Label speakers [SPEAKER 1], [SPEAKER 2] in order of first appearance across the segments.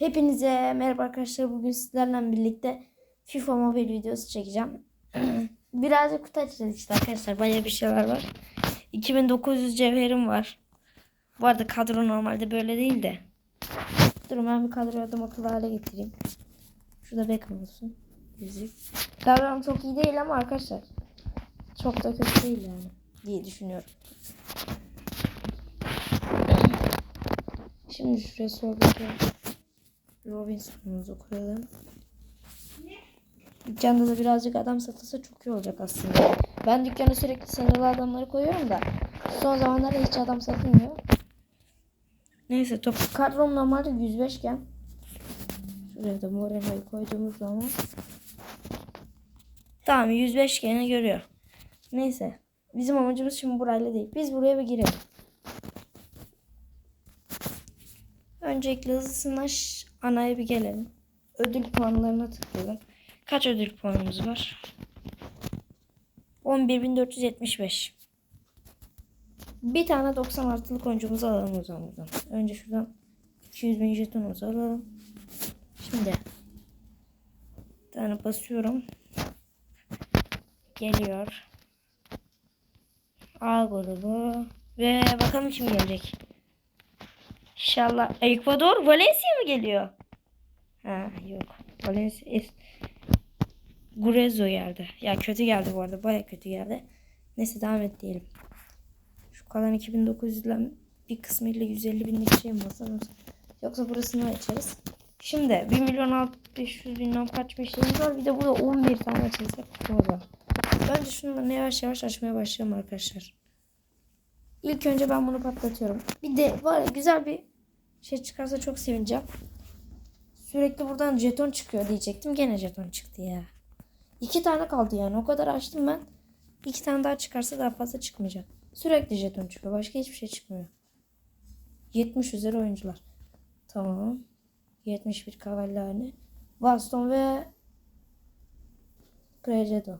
[SPEAKER 1] Hepinize merhaba arkadaşlar. Bugün sizlerle birlikte FIFA Mobile videosu çekeceğim. Birazcık kutu açacağız işte arkadaşlar. Bayağı bir şeyler var. 2900 cevherim var. Bu arada kadro normalde böyle değil de. Durun ben bir kadro adam akıllı hale getireyim. Şurada Beckham olsun. Yüzük. Kadrom çok iyi değil ama arkadaşlar. Çok da kötü değil yani. Diye düşünüyorum. Şimdi şuraya soldaki Robinson'umuzu koyalım. Dükkanda da birazcık adam satılsa çok iyi olacak aslında. Ben dükkana sürekli sınırlı adamları koyuyorum da son zamanlarda hiç adam satılmıyor. Neyse top kadrom normalde 105 iken şuraya da Moreno'yu koyduğumuz zaman tamam 105 gene görüyor. Neyse bizim amacımız şimdi burayla değil. Biz buraya bir girelim. Öncelikle hızlısına ş- anaya bir gelelim. Ödül puanlarına tıklayalım. Kaç ödül puanımız var? 11.475. Bir tane 90 artılık oyuncumuzu alalım o zaman buradan. Önce şuradan 200 bin jetonumuzu alalım. Şimdi bir tane basıyorum. Geliyor. A grubu. Ve bakalım kim gelecek. İnşallah. Ekvador Valencia mı geliyor? Ha yok. Valencia Gurezo geldi. Ya kötü geldi bu arada. Baya kötü geldi. Neyse devam et diyelim. Şu kalan 2900'den bir kısmıyla 150 binlik şey mi basalım? Yoksa burasını açarız. Şimdi 1 milyon 500 bilmem kaç bir şeyimiz var. Bir de burada 11 tane açılacak kutumuz var. Önce şunları yavaş yavaş açmaya başlayalım arkadaşlar. İlk önce ben bunu patlatıyorum. Bir de var güzel bir şey çıkarsa çok sevineceğim. Sürekli buradan jeton çıkıyor diyecektim. Gene jeton çıktı ya. İki tane kaldı yani. O kadar açtım ben. İki tane daha çıkarsa daha fazla çıkmayacak. Sürekli jeton çıkıyor. Başka hiçbir şey çıkmıyor. 70 üzeri oyuncular. Tamam. 71 Cavallani. Vaston ve Prejedo.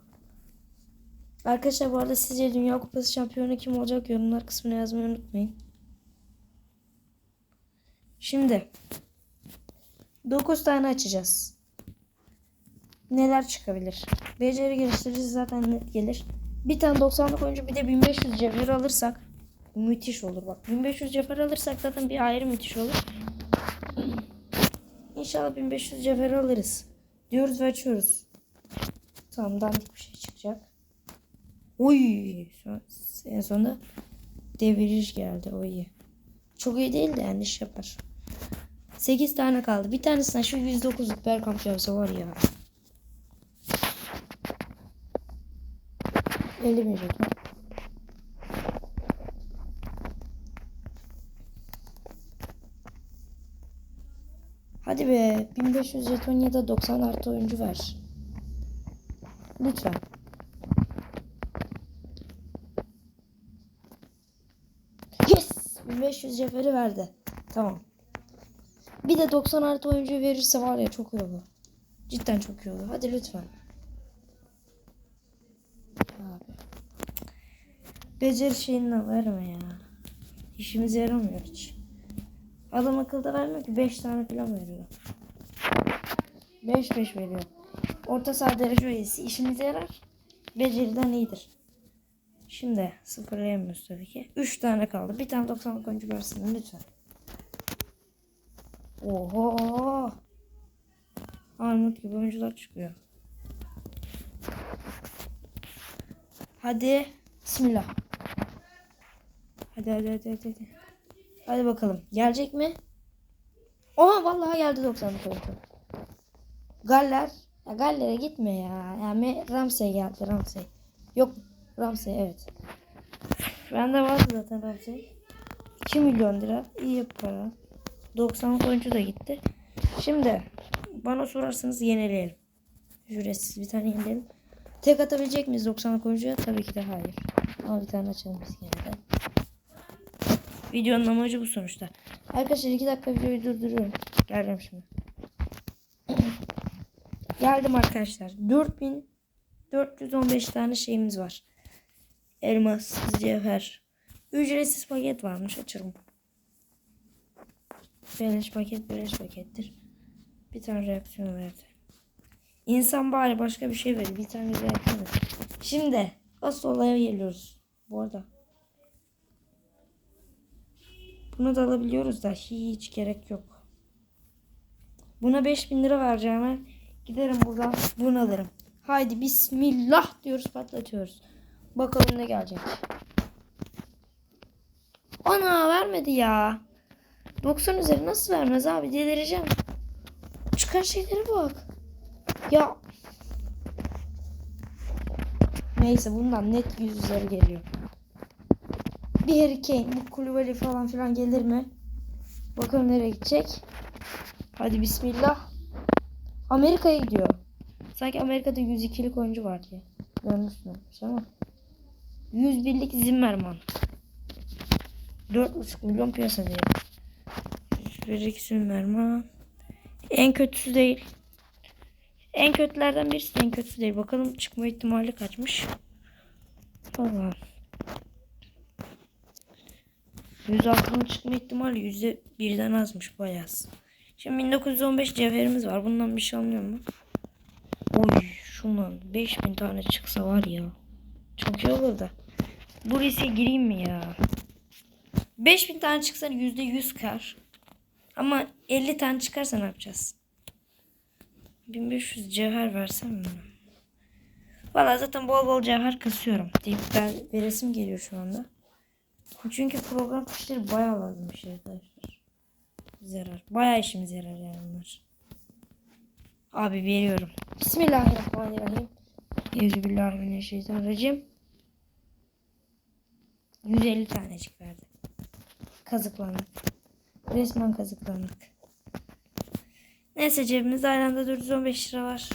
[SPEAKER 1] Arkadaşlar bu arada sizce Dünya Kupası şampiyonu kim olacak yorumlar kısmına yazmayı unutmayın. Şimdi 9 tane açacağız. Neler çıkabilir? Beceri geliştirici zaten net gelir. Bir tane 90'lık oyuncu bir de 1500 cevher alırsak müthiş olur bak. 1500 cevher alırsak zaten bir ayrı müthiş olur. İnşallah 1500 cevher alırız. Diyoruz ve açıyoruz. Tamam dandik bir şey çıkacak. Son- en sonunda deviriş geldi. O iyi. Çok iyi değil de yani iş yapar. 8 tane kaldı. Bir tanesinden şu 109'luk Bergkamp yapsa var ya. 50 bin jeton. Hadi be 1500 jeton ya da 90 artı oyuncu ver. Lütfen. Yes! 1500 cevheri verdi. Tamam. Bir de 90 artı oyuncu verirse var ya çok iyi olur. Cidden çok iyi olur. Hadi lütfen. Abi. Beceri şeyinden verme ya. İşimize yaramıyor hiç. Adam akılda vermiyor ki 5 tane falan veriyor. 5 5 veriyor. Orta saha derece üyesi işimize yarar. Beceriden iyidir. Şimdi sıfırlayamıyoruz tabii ki. 3 tane kaldı. Bir tane 90'lık oyuncu versin lütfen. Oho. Armut gibi oyuncular çıkıyor. Hadi. Bismillah. Hadi hadi hadi hadi. Hadi, hadi bakalım. Gelecek mi? Oha vallahi geldi 90'lık oyuncu. Galler. Ya Galler'e gitme ya. Yani Ramsey geldi Ramsey. Yok Ramsey evet. Bende vardı zaten Ramsey. 2 milyon lira. iyi para. 90 oyuncu da gitti. Şimdi bana sorarsanız yenileyelim. Ücretsiz bir tane yenileyelim. Tek atabilecek miyiz 90 oyuncuya? Tabii ki de hayır. Ama bir tane açalım biz gene de. Videonun amacı bu sonuçta. Arkadaşlar 2 dakika videoyu durduruyorum. Geleceğim şimdi. Geldim arkadaşlar. 4415 tane şeyimiz var. Elmas, cevher. Ücretsiz paket varmış. Açalım. Beleş paket beleş pakettir. Bir tane reaksiyon verdi. İnsan bari başka bir şey verir. Bir tane reaksiyon ver. Şimdi asıl olaya geliyoruz. Bu arada. Bunu da alabiliyoruz da hiç gerek yok. Buna 5000 lira vereceğime giderim buradan bunu alırım. Haydi bismillah diyoruz patlatıyoruz. Bakalım ne gelecek. Ana vermedi ya. 90 üzeri nasıl vermez abi delireceğim. Çıkan şeylere bak. Ya. Neyse bundan net 100 üzeri geliyor. Bir Harry Kane, bu Koulibaly falan filan gelir mi? Bakalım nereye gidecek. Hadi bismillah. Amerika'ya gidiyor. Sanki Amerika'da 102'lik oyuncu var diye. Görmüşsün ama. 101'lik Zimmerman. 4,5 milyon piyasa değeri. 101'lik Zimmerman. En kötüsü değil. En kötülerden birisi en kötüsü değil. Bakalım çıkma ihtimali kaçmış. Allah. %60'ın çıkma ihtimali %1'den azmış bayağı. Şimdi 1915 cevherimiz var. Bundan bir şey almıyor mu? Oy şundan 5000 tane çıksa var ya. Çok iyi olur da. Bu riske gireyim mi ya? 5000 tane çıksa %100 kar. Ama 50 tane çıkarsa ne yapacağız? 1500 cevher versem mi? Valla zaten bol bol cevher kasıyorum. Deyip ben veresim geliyor şu anda. Çünkü program kuşları bayağı lazım bir şey arkadaşlar. Zarar. Bayağı işimize yarar yani bunlar. Abi veriyorum. Bismillahirrahmanirrahim. Euzubillahimineşşeytanirracim. 150 tanecik verdi. Kazıklandık. Resmen kazıklandık. Neyse cebimizde aynı anda 415 lira var.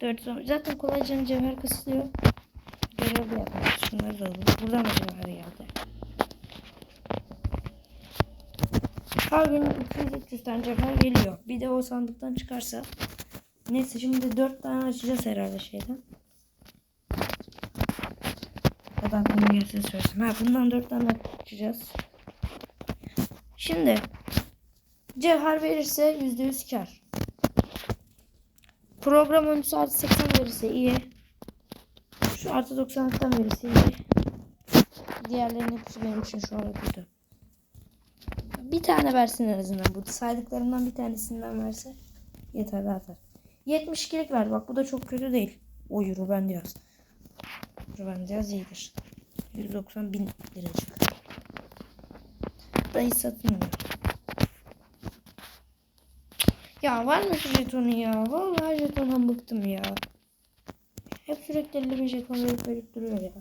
[SPEAKER 1] 415. Zaten kolayca cevher kasılıyor. Görev de yapıyoruz. Şunları da alalım. Buradan da cevher geldi. Her gün 200-300 tane cevher geliyor. Bir de o sandıktan çıkarsa. Neyse şimdi 4 tane açacağız herhalde şeyden. Ya da aklıma gelse söylesem. Ha bundan 4 tane açacağız. Şimdi cevher verirse %100 kar. Program oyuncusu artı 80 verirse iyi. Şu artı 90'lıktan verirse iyi. Diğerlerinin hepsi benim için şu an kötü. Bir tane versin en azından. Bu saydıklarımdan bir tanesinden verse yeter zaten. 72'lik ver. Bak bu da çok kötü değil. O Ruben Diaz. Ruben Diaz iyidir. 190 bin liracık. Da satılmıyor. Ya var mı şu jetonu ya? Vallahi jetondan bıktım ya. Hep sürekli elime jeton verip verip duruyor ya.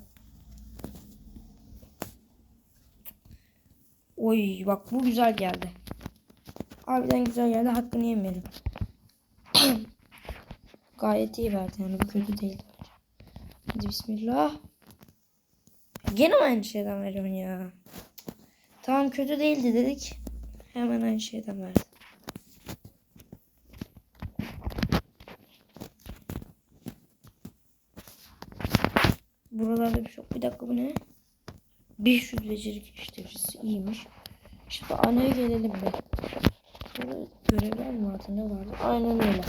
[SPEAKER 1] Oy bak bu güzel geldi. Harbiden güzel geldi. Hakkını yemeyelim. Gayet iyi verdi yani bu kötü değil. Hadi bismillah. Gene aynı şeyden veriyorsun ya? Tamam kötü değildi dedik. Hemen aynı şeyden verdi. Buralarda bir şey yok. Bir dakika bu ne? 500 beceri geliştiricisi iyiymiş. Şimdi anaya gelelim be. Burada görevler mi vardı ne vardı? Aynen öyle.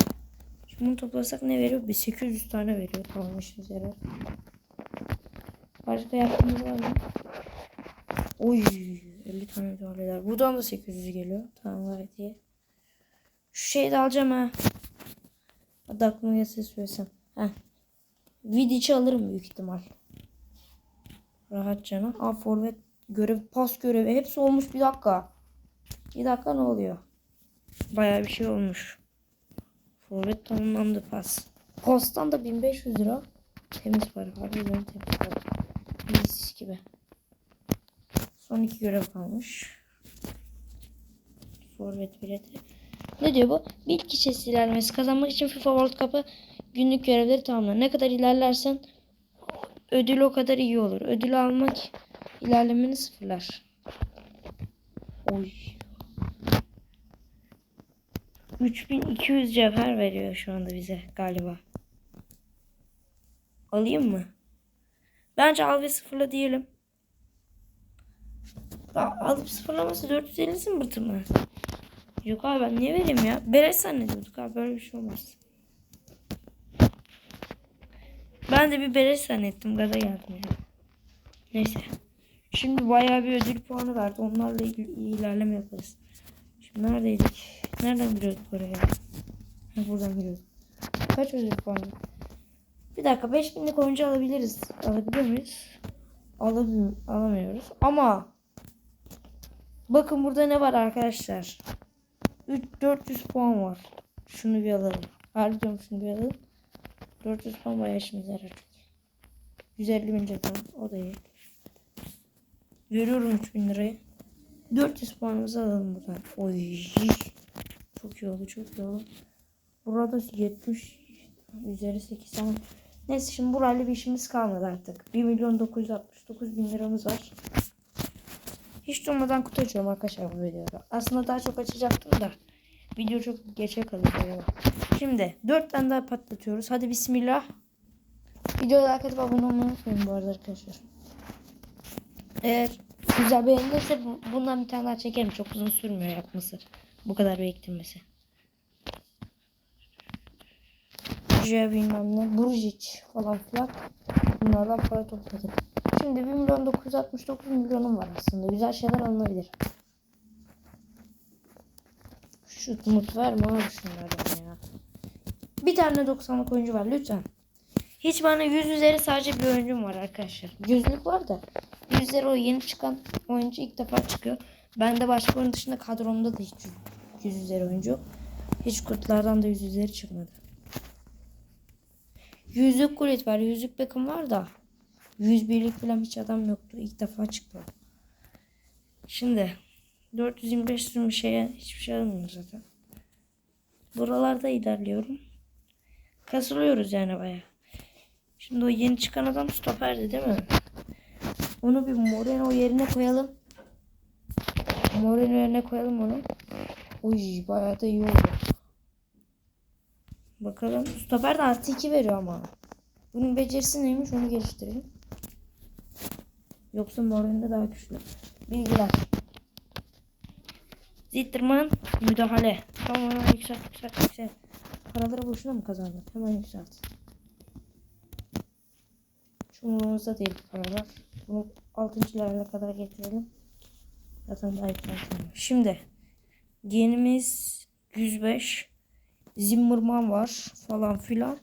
[SPEAKER 1] Şimdi bunu toplasak ne veriyor? Bir 800 tane veriyor. Tamam işimize yarar. Başka yaptığımız var mı? Oy 50 tane müdahaleler. Buradan da 800 geliyor. Tamam gayet iyi. Şu şeyi de alacağım ha. Hadi aklıma gelse söylesem. Heh. Vidiç'i alırım büyük ihtimal. Rahat canım. Aa forvet görev, pas görevi hepsi olmuş bir dakika. Bir dakika ne oluyor? Baya bir şey olmuş. Forvet tamamlandı pas. Pastan da 1500 lira. Temiz para. Harbiden temiz para. Mis gibi. Son iki görev kalmış. Forvet bileti. Ne diyor bu? Bir kişisi ilerlemesi kazanmak için FIFA World Cup'ı günlük görevleri tamamlar. Ne kadar ilerlersen ödül o kadar iyi olur. Ödül almak ilerlemeni sıfırlar. Oy. 3200 cevher veriyor şu anda bize galiba. Alayım mı? Bence al ve sıfırla diyelim. Alıp sıfırlaması 450 zımbırtı mı? Yok abi ben niye vereyim ya? Beleş zannediyorduk abi böyle bir şey olmaz. Ben de bir beleş zannettim. Gaza geldim ya. Neyse. Şimdi bayağı bir ödül puanı verdi. Onlarla ilgili ilerleme yaparız. Şimdi neredeydik? Nereden giriyorduk oraya? Ha, buradan giriyorduk. Kaç ödül puanı? Bir dakika 5000'lik oyuncu alabiliriz. Alabiliyor muyuz? Alamıyor, alamıyoruz. Ama bakın burada ne var arkadaşlar? 3 400 puan var. Şunu bir alalım. Harbiden şunu bir alalım. 400 puan bayağı işimize yarar. 150 bin lira o da iyi. Veriyorum 3000 lirayı. 400 puanımızı alalım buradan. Oy. Çok iyi oldu çok iyi oldu. Burada 70 üzeri 8 tamam. Neyse şimdi burayla bir işimiz kalmadı artık. 1 milyon 969 bin liramız var. Hiç durmadan kutu açıyorum arkadaşlar bu videoda. Aslında daha çok açacaktım da. Video çok geçe böyle. Şimdi 4 tane daha patlatıyoruz. Hadi bismillah. Videoya like atıp abone olmayı unutmayın bu arada arkadaşlar. Eğer güzel beğenirse bu- bundan bir tane daha çekerim. Çok uzun sürmüyor yapması. Bu kadar biriktirmesi. J bilmem ne. Burjic falan filan. Bunlardan para topladık. Şimdi 1 milyon 969 milyonum var aslında. Güzel şeyler alınabilir. Şut mut verme abi şunlardan ya. Bir tane 90'lık oyuncu var lütfen. Hiç bana 100 üzeri sadece bir oyuncum var arkadaşlar. Yüzlük var da 100 üzeri o yeni çıkan oyuncu ilk defa çıkıyor. Ben de başka oyun dışında kadromda da hiç 100 üzeri oyuncu. Hiç kurtlardan da 100 üzeri çıkmadı. Yüzlük Gullit var. Yüzlük Beckham var da 101'lik falan hiç adam yoktu. İlk defa çıktı. Şimdi 425 bir şeye hiçbir şey almıyorum zaten. Buralarda ilerliyorum. Kasılıyoruz yani baya. Şimdi o yeni çıkan adam stoperdi değil mi? Onu bir Moreno yerine koyalım. Moreno yerine koyalım onu. Uy bayağı da iyi oldu. Bakalım. Stoper de artı 2 veriyor ama. Bunun becerisi neymiş onu geliştirelim. Yoksa Moreno daha güçlü. Bilgiler. Zitterman müdahale. Tamam yükselt yükselt yükselt. Paraları boşuna mı kazandık? Hemen yükselt. Şu değil paralar. Bunu 6. level'e kadar getirelim. Zaten daha yükseltmiyor. Şimdi genimiz 105. Zimmerman var falan filan.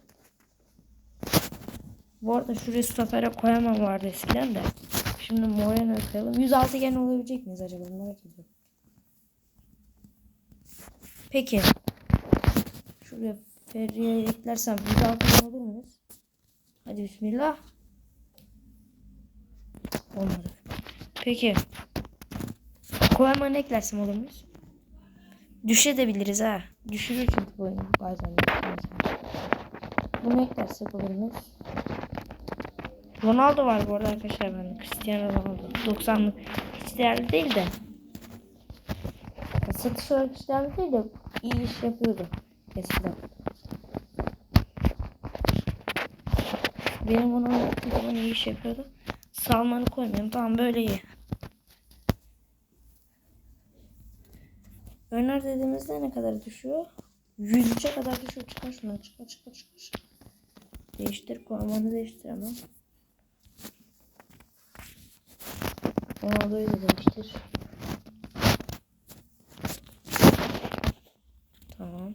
[SPEAKER 1] Bu arada şuraya stopere koyamam vardı eskiden de. Şimdi Moreno koyalım. 106 gen olabilecek miyiz acaba merak ediyorum. Peki. Şuraya Ferri'ye eklersem 106 gen olur muyuz? Hadi bismillah. Olmadı. Peki. Koymanı eklersem olur muyuz? Düşebiliriz ha. Düşürür çünkü bu oyun bazen. Bunu eklersek olur muyuz? Ronaldo var bu arada arkadaşlar bende. Cristiano Ronaldo. 90'lık hiç değerli değil de. Satış olarak hiç değerli değil de iyi iş yapıyordu eskiden. Benim onu zaman iyi iş yapıyordu. Salmanı koymayayım. Tamam böyle iyi. Öner dediğimizde ne kadar düşüyor? 103'e kadar düşüyor. Çıkar şuna. Çıkar çıkar çıkar. Değiştir. Konumanı değiştir hemen. Ronaldo'yu da değiştir. Tamam.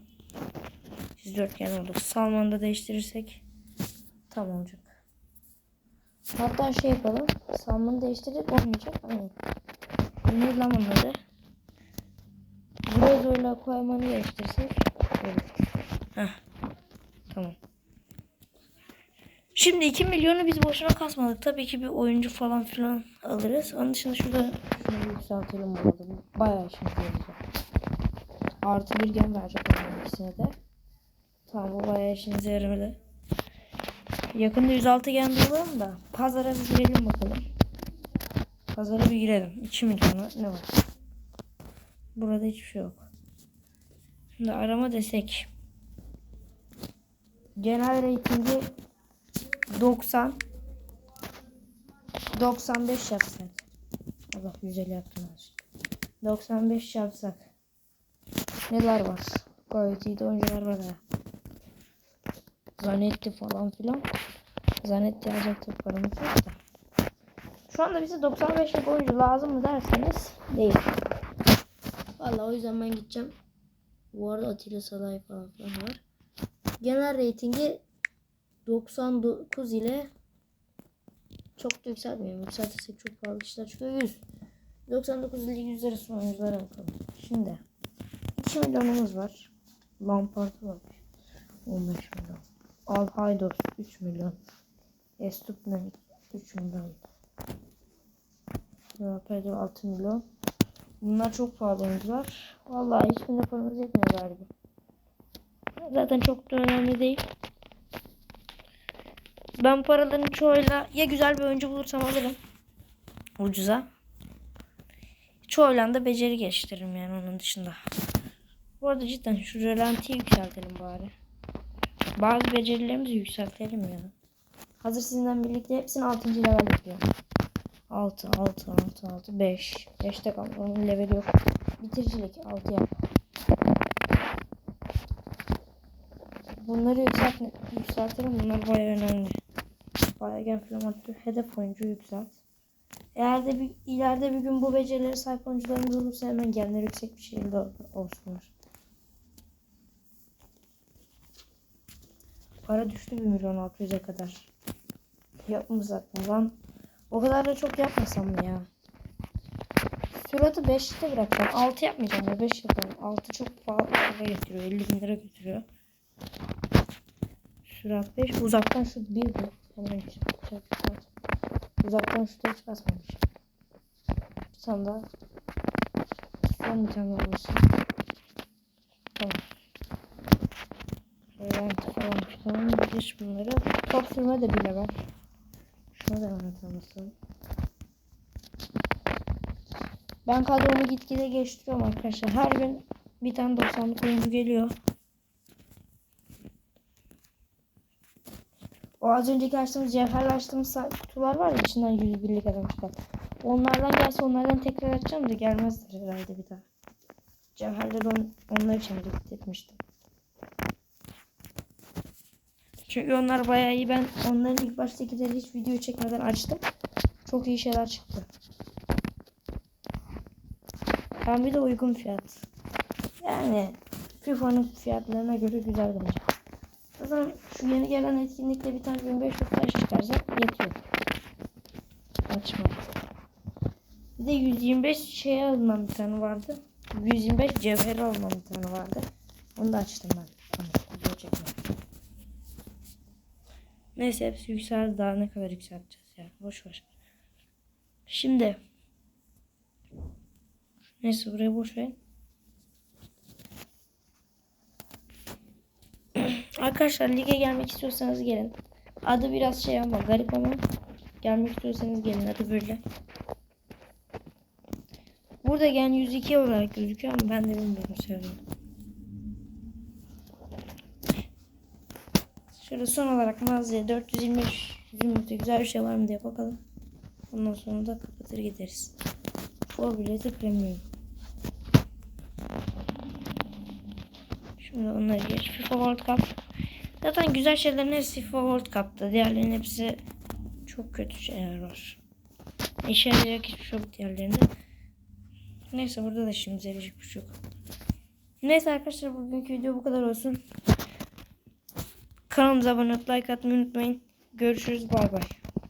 [SPEAKER 1] 104 gen olduk. Salman'ı da değiştirirsek tam olacak. Hatta şey yapalım. Salman'ı değiştirip olmayacak. Aynen. Ne lan onları? Brozo'yla koymanı değiştirsek olur. Heh. Tamam. Şimdi 2 milyonu biz boşuna kasmadık. Tabii ki bir oyuncu falan filan alırız. Onun dışında şurada şunu yükseltelim. Bu Bayağı işimize yarayacak. Artı bir gen verecek onun ikisine de. Tamam bu bayağı işimize yaradı. Yakında 106 gen bulalım da pazara bir girelim bakalım. Pazara bir girelim. 2 milyona ne var? Burada hiçbir şey yok. Şimdi arama desek. Genel ratingi 90 95 yapsak. Allah güzel yaptım. 95 yapsak. Neler var? Gayet iyi de oyuncular var ha. Zanetti falan filan. Zanetti alacaktık paramız yok da. Şu anda bize 95'lik oyuncu lazım mı derseniz değil. Vallahi o yüzden ben gideceğim. Bu arada Atilla Salay falan filan var. Genel reytingi 99 ile çok da yükseltmiyorum. Yükseltirsek çok pahalı işler çıkıyor. 100. 99 ile 100 arası oyunculara bakalım. Şimdi 2 milyonumuz var. Lampard var. 15 milyon. Al Haydos 3 milyon. Estupnen 3 milyon. Pedro 6 milyon. Bunlar çok pahalı oyuncular. Vallahi hiçbirine paramız yetmiyor galiba. Zaten çok da önemli değil. Ben paraların çoğuyla ya güzel bir oyuncu bulursam alırım. Ucuza. Çoğuyla da beceri geliştiririm yani onun dışında. Bu arada cidden şu rölantiyi yükseltelim bari. Bazı becerilerimizi yükseltelim ya. Hazır sizinle birlikte hepsini 6. level yapıyorum. 6, 6, 6, 6, 5. 5'te kaldı. Onun leveli yok. Bitiricilik 6 yap. Bunları yükselt, yükseltelim. Bunlar bayağı önemli. Bayağı gen falan arttır. Hedef oyuncu yükselt. Eğer de bir, ileride bir gün bu becerileri sahip oyuncularımız olursa hemen genleri yüksek bir şekilde ol- olsunlar. Para düştü 1 milyon 600'e kadar. Yapmasak mı lan? O kadar da çok yapmasam mı ya? Suratı 5'te bırakacağım. 6 yapmayacağım ya 5 yapalım. 6 çok pahalı para getiriyor. 50 bin lira götürüyor. Sürat 5. Uzaktan şut 1 bu. Hemen çok çok çok. Uzaktan şuta hiç basmamış. Tane daha. Son bir tane olsun. Tamam. Rölanti falan filan. Geç bunları. Top sürme de bile var. Şunu da anlatamazsın. Ben kadromu gitgide geliştiriyorum arkadaşlar. Her gün bir tane 90'lık oyuncu geliyor. O az önceki açtığımız cevherle açtığımız kutular var ya içinden 101'lik adam çıkan. Onlardan gelse onlardan tekrar açacağım da gelmezdir herhalde bir daha. Cevherleri on, onlar için biriktirmiştim. Çünkü onlar bayağı iyi. Ben onların ilk baştakileri hiç video çekmeden açtım. Çok iyi şeyler çıktı. Ben bir de uygun fiyat. Yani FIFA'nın fiyatlarına göre güzel bence. Zaten şu yeni gelen etkinlikte bir tane 1500 taş çıkarsa yetiyor. Açma. Bir de 125 şeye alınan bir tane vardı. 125 cevheri alınan bir tane vardı. Onu da açtım ben. Çekmeye. Neyse hepsi yükseldi. Daha ne kadar yükselteceğiz ya. Boş ver. Şimdi. Neyse buraya boş ver. Arkadaşlar lige gelmek istiyorsanız gelin. Adı biraz şey ama garip ama gelmek istiyorsanız gelin adı böyle. Burada gen 102 olarak gözüküyor ama ben de bilmiyorum söyleyeyim. Şöyle son olarak mağazaya 425 zümrütte güzel bir şey var mı diye bakalım. Ondan sonra da kapatır gideriz. For bileti premium. Şimdi onları geç. FIFA World Cup. Zaten güzel şeylerin hepsi World Cup'ta. Diğerlerinin hepsi çok kötü şeyler var. İşe yarayacak hiçbir şey yok diğerlerinde. Neyse burada da şimdi yarayacak bir şey yok. Neyse arkadaşlar bugünkü video bu kadar olsun. Kanalımıza abone olup like atmayı unutmayın. Görüşürüz. Bay bay.